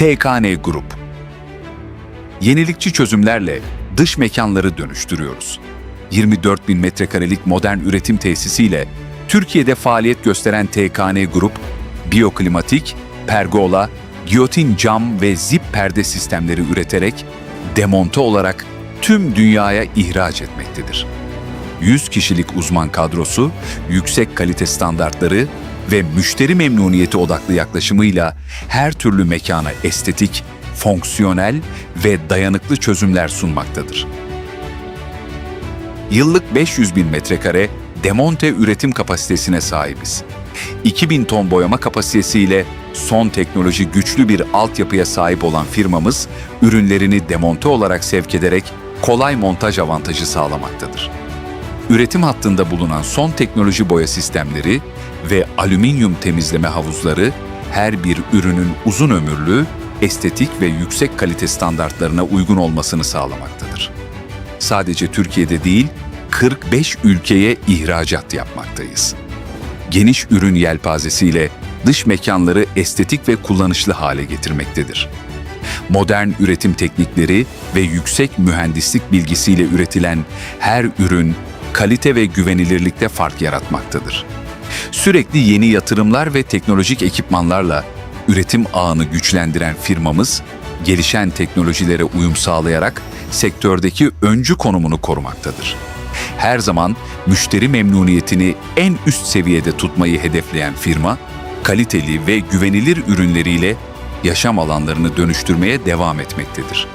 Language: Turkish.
TKN Grup. Yenilikçi çözümlerle dış mekanları dönüştürüyoruz. 24 bin metrekarelik modern üretim tesisiyle Türkiye'de faaliyet gösteren TKN Grup, biyoklimatik, pergola, giyotin cam ve zip perde sistemleri üreterek demonte olarak tüm dünyaya ihraç etmektedir. 100 kişilik uzman kadrosu, yüksek kalite standartları ve müşteri memnuniyeti odaklı yaklaşımıyla her türlü mekana estetik, fonksiyonel ve dayanıklı çözümler sunmaktadır. Yıllık 500 bin metrekare demonte üretim kapasitesine sahibiz. 2000 ton boyama kapasitesiyle son teknoloji güçlü bir altyapıya sahip olan firmamız, ürünlerini demonte olarak sevk ederek kolay montaj avantajı sağlamaktadır. Üretim hattında bulunan son teknoloji boya sistemleri ve alüminyum temizleme havuzları her bir ürünün uzun ömürlü, estetik ve yüksek kalite standartlarına uygun olmasını sağlamaktadır. Sadece Türkiye'de değil, 45 ülkeye ihracat yapmaktayız. Geniş ürün yelpazesiyle dış mekanları estetik ve kullanışlı hale getirmektedir. Modern üretim teknikleri ve yüksek mühendislik bilgisiyle üretilen her ürün kalite ve güvenilirlikte fark yaratmaktadır. Sürekli yeni yatırımlar ve teknolojik ekipmanlarla üretim ağını güçlendiren firmamız, gelişen teknolojilere uyum sağlayarak sektördeki öncü konumunu korumaktadır. Her zaman müşteri memnuniyetini en üst seviyede tutmayı hedefleyen firma, kaliteli ve güvenilir ürünleriyle yaşam alanlarını dönüştürmeye devam etmektedir.